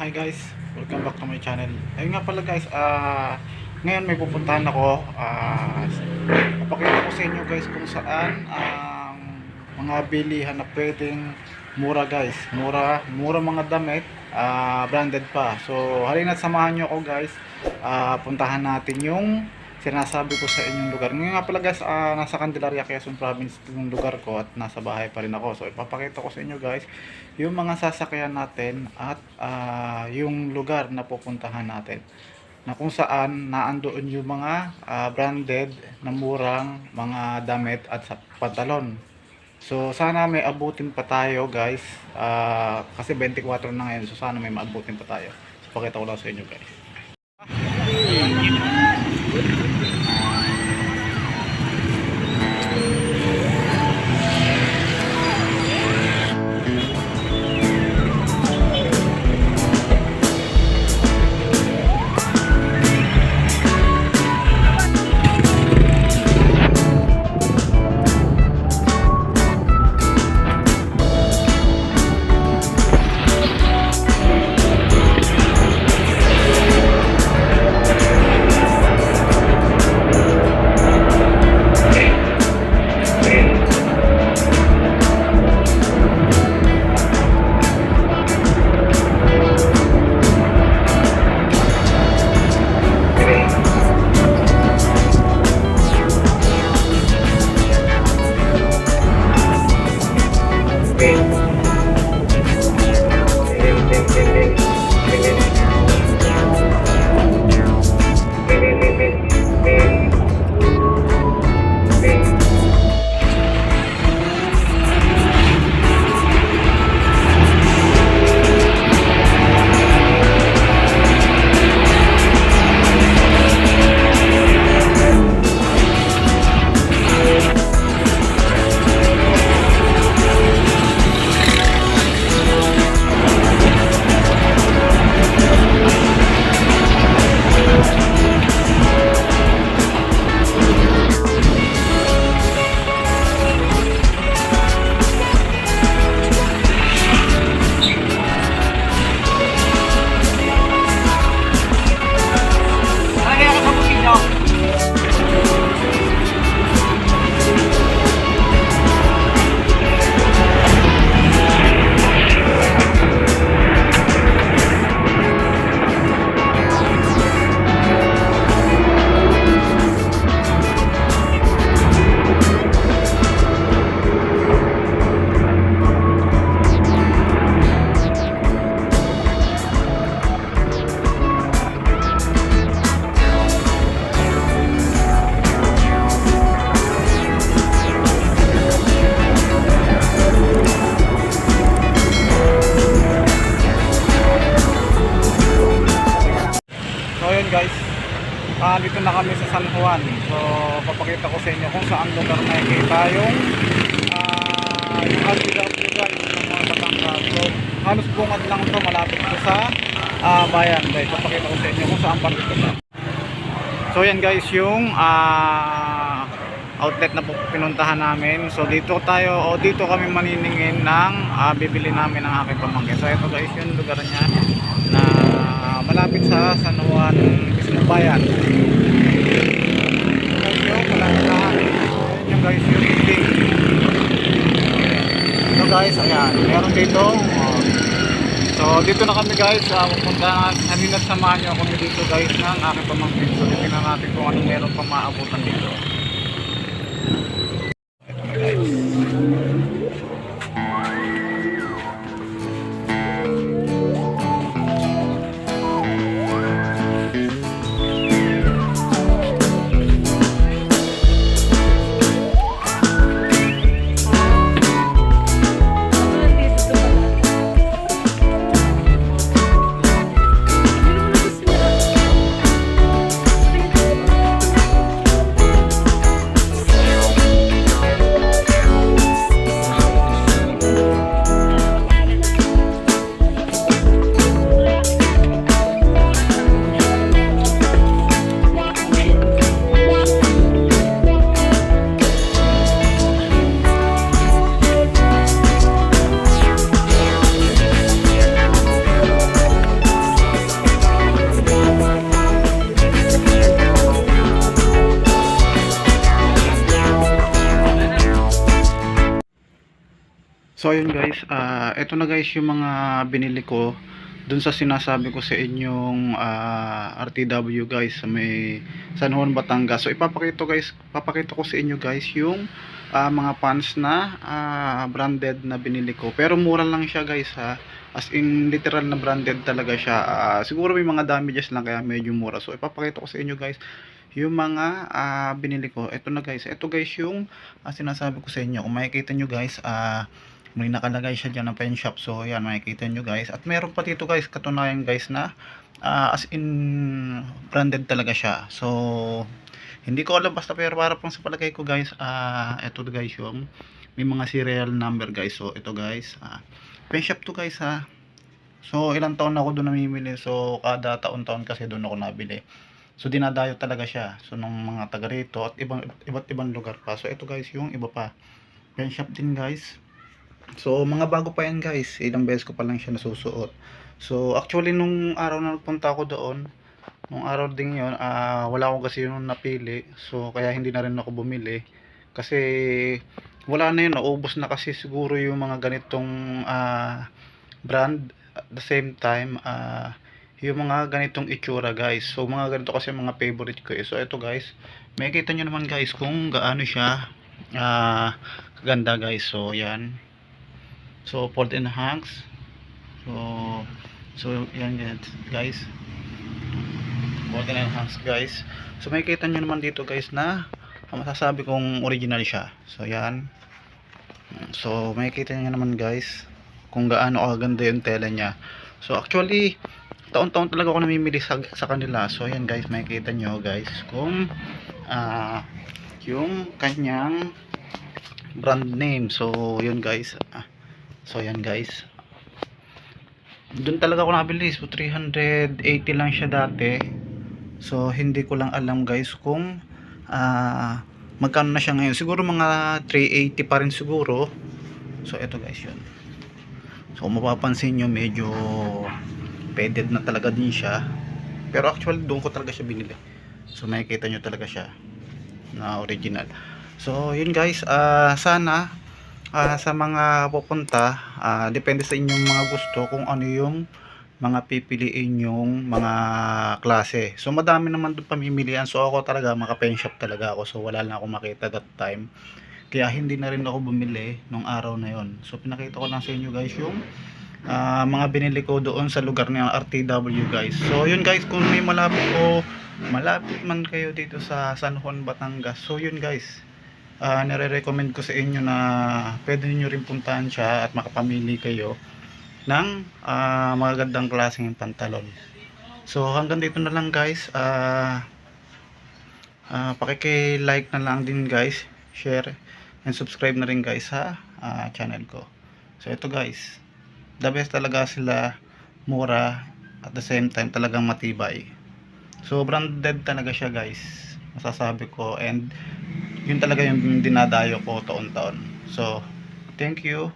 Hi guys, welcome back to my channel. Ayun nga pala guys, ah ngayon may pupuntahan ako. Ah papakita ko sa inyo guys kung saan ang mga bilihan na pwedeng mura guys. Mura, mura mga damit, ah branded pa. So halina't samahan nyo ako guys. Ah puntahan natin yung sinasabi ko sa inyong lugar. Ngayon nga pala guys, ah, nasa Candelaria, Quezon Province yung lugar ko at nasa bahay pa rin ako. So ipapakita ko sa inyo guys yung mga sasakyan natin at ah, yung lugar na pupuntahan natin. Na kung saan naandoon yung mga ah, branded na murang mga damit at sa pantalon. So sana may abutin pa tayo guys. Ah, kasi 24 na ngayon. So sana may maabutin pa tayo. So pakita ko lang sa inyo guys. Yun guys, ah dito na kami sa San Juan. So papakita ko sa inyo kung saan lugar nakikita yung ah yung guys ng mga Batangas. So halos bungad lang to malapit to sa ah bayan guys. Papakita ko sa inyo kung saan parte to sa. So yan guys yung ah outlet na pinuntahan namin. So dito tayo o dito kami maniningin ng ah, bibili namin ng aking pamangkin. So ito guys yung lugar niya na malapit sa San Juan, Quezon Bayan. Guys, yung malapit na Ayan yung guys yung building. Ito guys, ayan. Meron dito. oh. So dito na kami guys. Uh, pupunta namin at samahan nyo kami dito guys ng aking pamangkin. So tingnan natin kung anong meron pa maabutan dito. So ayun guys, ah ito na guys yung mga binili ko dun sa sinasabi ko sa inyong ah, RTW guys sa may San Juan Batangas. So ipapakita guys, papakita ko sa inyo guys yung ah, mga pants na ah, branded na binili ko. Pero mura lang siya guys ha. As in literal na branded talaga siya. Ah, siguro may mga damages lang kaya medyo mura. So ipapakita ko sa inyo guys yung mga ah, binili ko. Ito na guys. Ito guys yung ah, sinasabi ko sa inyo. Kung makikita nyo guys, ah may nakalagay siya dyan ng pen shop. So yan makikita nyo guys. At meron pa dito guys katunayan guys na ah, as in branded talaga siya. So hindi ko alam basta pero para pang sa palagay ko guys ah ito guys yung may mga serial number guys. So ito guys ah, pen shop to guys ha so ilang taon na ako doon namimili. So kada taon-taon kasi doon ako nabili. So dinadayo talaga siya. So nung mga taga rito at ibang iba't ibang lugar pa. So ito guys yung iba pa. Pen shop din guys So, mga bago pa yan guys. Ilang beses ko pa lang siya nasusuot. So, actually, nung araw na nagpunta ako doon, nung araw din yun, ah, wala akong kasi yun napili. So, kaya hindi na rin ako bumili. Kasi, wala na yun. Naubos na kasi siguro yung mga ganitong ah, brand. At the same time, ah, yung mga ganitong itsura guys. So, mga ganito kasi mga favorite ko eh. So, ito guys, may kita nyo naman guys kung gaano siya ah, ganda guys. So, yan. So, fold and hangs. So, so yan guys. Fold and hangs guys. So, may kita nyo naman dito guys na masasabi kong original siya. So, yan. So, may kita nyo naman guys kung gaano kaganda yung tela niya. So, actually, taon-taon talaga ako namimili sa, sa kanila. So, yan guys, makikita nyo guys kung ah yung kanyang brand name. So, yun guys. So, yan guys. Doon talaga ako nabili. So, 380 lang siya dati. So, hindi ko lang alam guys kung ah magkano na siya ngayon. Siguro mga 380 pa rin siguro. So, eto guys yun. So, mapapansin nyo, medyo faded na talaga din siya. Pero actually, doon ko talaga siya binili. So, makikita nyo talaga siya na original. So, yun guys. ah sana ah, sa mga pupunta, ah, depende sa inyong mga gusto kung ano yung mga pipiliin yung mga klase. So, madami naman doon pamimilian. So, ako talaga, maka pen shop talaga ako. So, wala lang ako makita that time. Kaya hindi na rin ako bumili nung araw na yon. So, pinakita ko lang sa inyo guys yung ah, mga binili ko doon sa lugar ng RTW guys. So, yun guys, kung may malapit o malapit man kayo dito sa San Juan, Batangas. So, yun guys, ah nare-recommend ko sa inyo na pwede niyo rin puntahan siya at makapamili kayo ng ah, magagandang klaseng pantalon. So hanggang dito na lang guys. Ah ah, pakiki-like na lang din guys, share and subscribe na rin guys sa ah, channel ko. So ito guys, the best talaga sila mura at the same time talagang matibay. So branded talaga siya guys, masasabi ko and yun talaga yung dinadayo ko taon-taon. So thank you.